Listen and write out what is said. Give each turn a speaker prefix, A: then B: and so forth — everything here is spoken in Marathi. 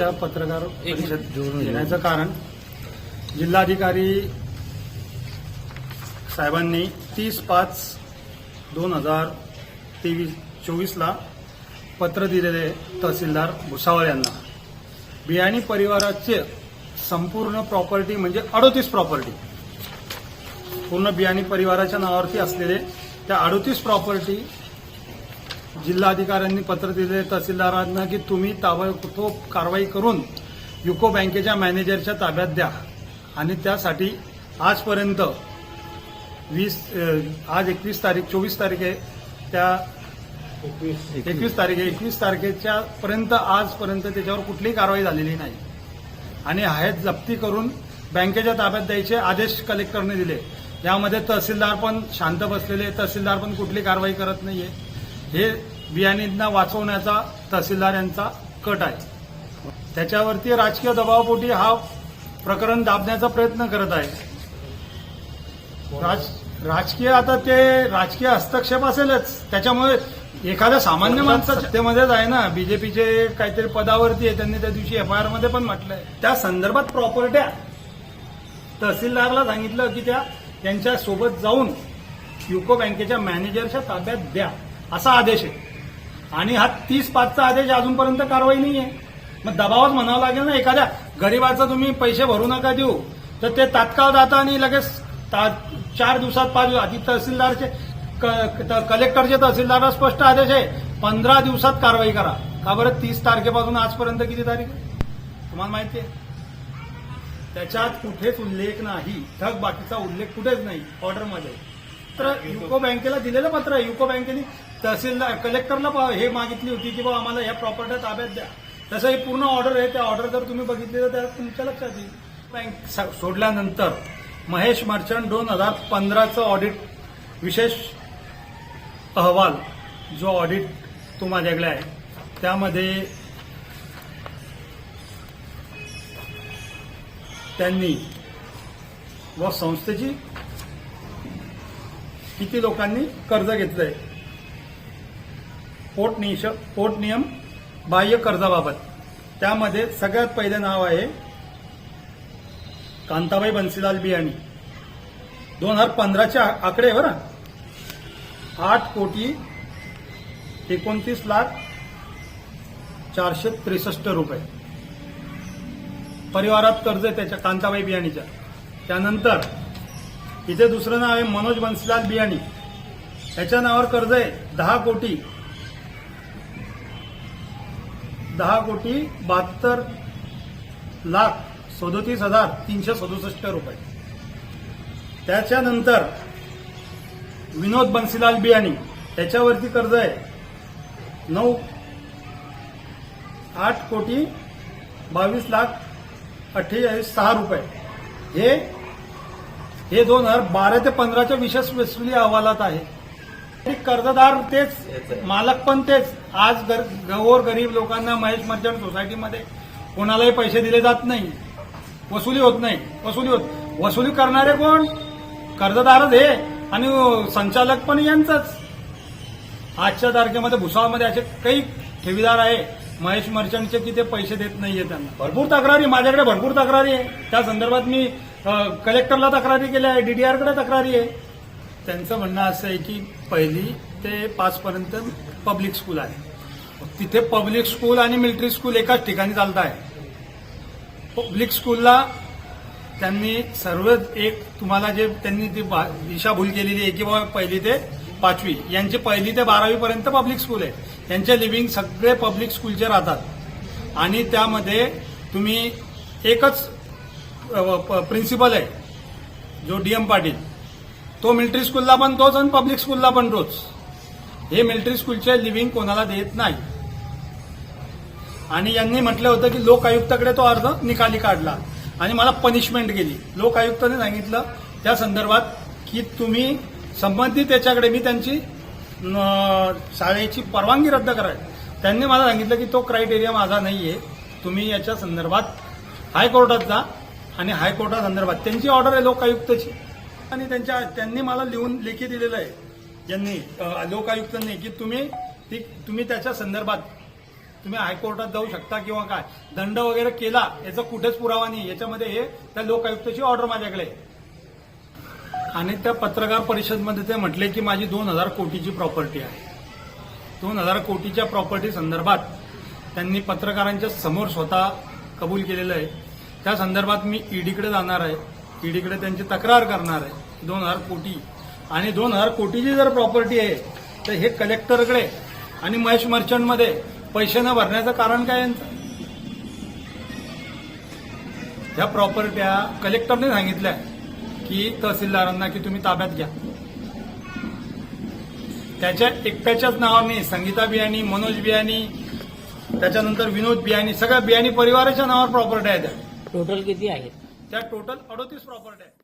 A: आजच्या पत्रकार परिषद घेण्याचं कारण जिल्हाधिकारी साहेबांनी तीस पाच दोन हजार तेवीस चोवीसला पत्र दिलेले तहसीलदार भुसावळ यांना. बियाणी परिवाराचे संपूर्ण प्रॉपर्टी म्हणजे अडोतीस प्रॉपर्टी. पूर्ण बियाणी परिवाराच्या नावावरती असलेले त्या अडोतीस प्रॉपर्टी जिल्हाधिकाऱ्यांनी पत्र दिले तहसीलदारांना की तुम्ही ताबडतोब कारवाई करून युको बँकेच्या मॅनेजरच्या ताब्यात द्या. आणि त्यासाठी आजपर्यंत वीस आज एकवीस तारीख चोवीस तारीख आहे. त्या एकवीस तारीख आहे. एकवीस तारखेच्या पर्यंत आजपर्यंत त्याच्यावर कुठलीही कारवाई झालेली नाही. आणि आहेत जप्ती करून बँकेच्या ताब्यात द्यायचे आदेश कलेक्टरने दिले. यामध्ये तहसीलदार पण शांत बसलेले तहसीलदार पण कुठली कारवाई करत नाहीये. हे बियाणींना वाचवण्याचा तहसीलदार यांचा कट आहे. त्याच्यावरती राजकीय दबावपोटी हा प्रकरण दाबण्याचा प्रयत्न करत आहे. राज राजकीय आता ते राजकीय हस्तक्षेप असेलच. त्याच्यामुळे एखाद्या सामान्य माणसं सत्तेमध्येच आहे ना. बीजेपीचे काहीतरी पदावरती आहे. त्यांनी त्या दिवशी एफ आरमध्ये पण म्हटलंय. त्या संदर्भात प्रॉपर्ट्या तहसीलदारला सांगितलं की त्या त्यांच्यासोबत जाऊन युको बँकेच्या मॅनेजरच्या ताब्यात द्या. असा आदेश आहे. आणि हा तीस पाचचा आदेश अजूनपर्यंत कारवाई नाही आहे मग दबावच म्हणावं लागेल ना एखाद्या गरीबाचं तुम्ही पैसे भरू नका देऊ. तर ते तात्काळ जाता आणि लगेच ता- चार दिवसात पाच आधी तहसीलदारचे कलेक्टरचे तहसीलदारला स्पष्ट आदेश आहे पंधरा दिवसात कारवाई करा. का बरं? तीस तारखेपासून आजपर्यंत किती तारीख आहे? तुम्हाला माहिती आहे? त्याच्यात कुठेच उल्लेख नाही. थक बाकीचा उल्लेख कुठेच नाही. ऑर्डरमध्ये. तर युको बँकेला दिलेलं पत्र आहे. युको बँकेने तहसीलदार कलेक्टरला हे मागितली होती की बाबा आम्हाला या प्रॉपर्ट्या ताब्यात द्या. तसं ही पूर्ण ऑर्डर आहे त्या ऑर्डर जर तुम्ही बघितली तर तुमच्या लक्षात येईल. बँक स- सोडल्यानंतर महेश मर्चंट दोन हजार पंधराचं ऑडिट विशेष अहवाल जो ऑडिट तो माझ्याकडे आहे. त्यामध्ये त्यांनी व संस्थेची किती लोकांनी कर्ज घेतलंय? आहे पोटनिश पोट नियम बाह्य कर्जाबाबत. त्यामध्ये सगळ्यात पहिले नाव आहे कांताबाई बन्सीलाल बियाणी. दोन हजार पंधराच्या आकडे बरं आठ कोटी एकोणतीस लाख चारशे त्रेसष्ट रुपये. परिवारात कर्ज आहे त्याच्या कांताबाई बियाणीच्या. त्यानंतर इथे दुसरं नाव आहे मनोज बन्सीलाल बियाणी. त्याच्या नावावर कर्ज आहे दहा कोटी दहा कोटी बहात्तर लाख सदोतीस हजार तीनशे सदुसष्ट रुपये. त्याच्यानंतर विनोद बन्सीलाल बियाणी त्याच्यावरती कर्ज आहे. नऊ आठ कोटी बावीस लाख अठ्ठेचाळीस सहा रुपये. हे हे दोन हजार बारा ते पंधराच्या विशेष वसुली अहवालात आहे. कर्जदार तेच मालक पण तेच. आज गर- गौर गरीब लोकांना महेश मर्चंट सोसायटीमध्ये कोणालाही पैसे दिले जात नाही. वसुली होत नाही. वसुली होत. वसुली करणारे कोण? कर्जदारच हे. आणि संचालक पण यांचंच. आजच्या तारखेमध्ये भुसावळमध्ये असे काही ठेवीदार आहे. महेश मर्चंटचे की ते पैसे देत नाहीये त्यांना. भरपूर तक्रारी. माझ्याकडे भरपूर तक्रारी आहे. त्या संदर्भात मी कलेक्टरला तक्रारी केल्या आहे. डीडीआरकडे तक्रारी आहे. त्यांचं म्हणणं असं आहे की पहिली ते पाचपर्यंत पब्लिक स्कूल आहे. तिथे पब्लिक स्कूल आणि मिलिटरी स्कूल एकाच ठिकाणी चालत आहे. पब्लिक स्कूलला त्यांनी सर्व एक तुम्हाला जे त्यांनी ती बा- दिशाभूल केलेली आहे की बाबा पहिली ते पाचवी यांची पहिली ते बारावीपर्यंत पब्लिक स्कूल आहे. त्यांचे लिव्हिंग सगळे पब्लिक स्कूलचे राहतात. आणि त्यामध्ये तुम्ही एकच प्रिन्सिपल आहे जो डी एम पाटील. तो मिलिटरी स्कूलला पण तोच आणि पब्लिक स्कूलला पण तोच. हे मिलिटरी स्कूलचे लिव्हिंग कोणाला देत नाही. आणि यांनी म्हटलं होतं की लोक आयुक्ताकडे तो अर्ज निकाली काढला. आणि मला पनिशमेंट गेली. लोक आयुक्ताने सांगितलं त्या संदर्भात की तुम्ही संबंधित याच्याकडे मी त्यांची शाळेची परवानगी रद्द करायची त्यांनी मला सांगितलं की तो क्रायटेरिया माझा नाही आहे तुम्ही याच्या संदर्भात हायकोर्टात जा. आणि हायकोर्टा संदर्भात त्यांची ऑर्डर आहे लोकायुक्ताची आणि त्यांच्या त्यांनी मला लिहून लेखी दिलेलं आहे. यांनी लोकायुक्तांनी की तुम्ही ती तुम्ही त्याच्या संदर्भात तुम्ही हायकोर्टात जाऊ शकता किंवा काय? दंड वगैरे केला याचा कुठेच पुरावा नाही. याच्यामध्ये हे त्या लोकायुक्ताची ऑर्डर माझ्याकडे आणि त्या पत्रकार परिषदमध्ये ते म्हटले की माझी दोन हजार कोटीची प्रॉपर्टी आहे. दोन हजार कोटीच्या प्रॉपर्टी संदर्भात त्यांनी पत्रकारांच्या समोर स्वतः कबूल केलेलं आहे. त्या संदर्भात मी ईडीकडे जाणार आहे. ईडीकडे त्यांची तक्रार करणार आहे. दोन हजार कोटी. आणि दोन हजार कोटीची जर प्रॉपर्टी आहे तर हे कलेक्टरकडे आणि महेश मर्चंटमध्ये पैसे न भरण्याचं कारण काय यांचं? ह्या प्रॉपर्ट्या कलेक्टरने सांगितल्या की तहसीलदारांना की तुम्ही ताब्यात घ्या. त्याच्या एकट्याच्याच नावाने संगीता बियाणी मनोज बियाणी त्याच्यानंतर विनोद बियाणी सगळ्या बियाणी परिवाराच्या नावावर प्रॉपर्टी आहेत
B: टोटल किती आहेत?
A: त्या टोटल अडोतीस प्रॉपर्टी आहेत.